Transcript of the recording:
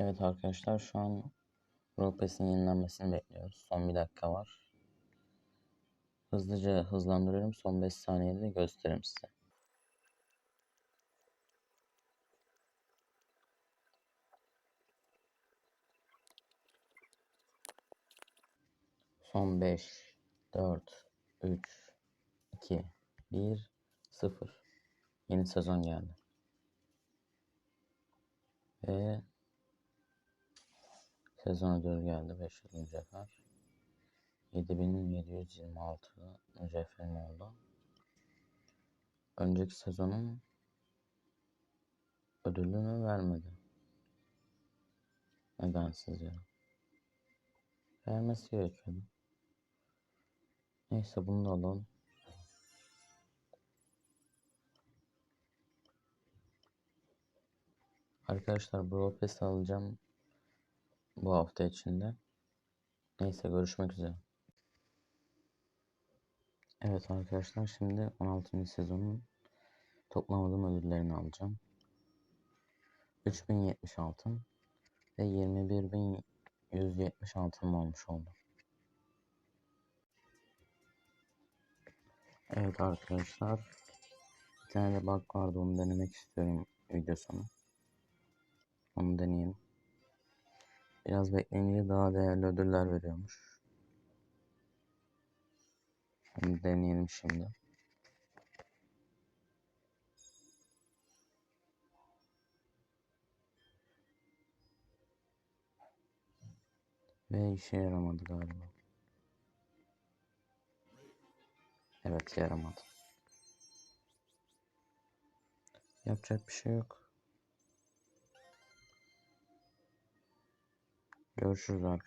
Evet arkadaşlar şu an Brawl Pass'in yenilenmesini bekliyoruz. Son bir dakika var. Hızlıca hızlandırıyorum. Son 5 saniyede de gösteririm size. Son 5, 4, 3, 2, 1, 0. Yeni sezon geldi. Ve sezon ödülü geldi. 500 mücevher. 7726 mücevherim oldu. Önceki sezonun ödülünü vermedi. Neden sizce? Vermesi gerekiyordu. Neyse bunu da alalım. Arkadaşlar Brawl Pass alacağım bu hafta içinde. Neyse görüşmek üzere. Evet arkadaşlar şimdi 16. sezonun toplamadığım ödüllerini alacağım. 3070 altın ve 21170 altınım olmuş oldu. Evet arkadaşlar bir tane de bug vardı onu denemek istiyorum video sonu. Onu deneyelim. Biraz bekleyince daha değerli ödüller veriyormuş. Onu deneyelim şimdi. Ve işe yaramadı galiba. Evet yaramadı. Yapacak bir şey yok. Görüşürüz arkadaşlar.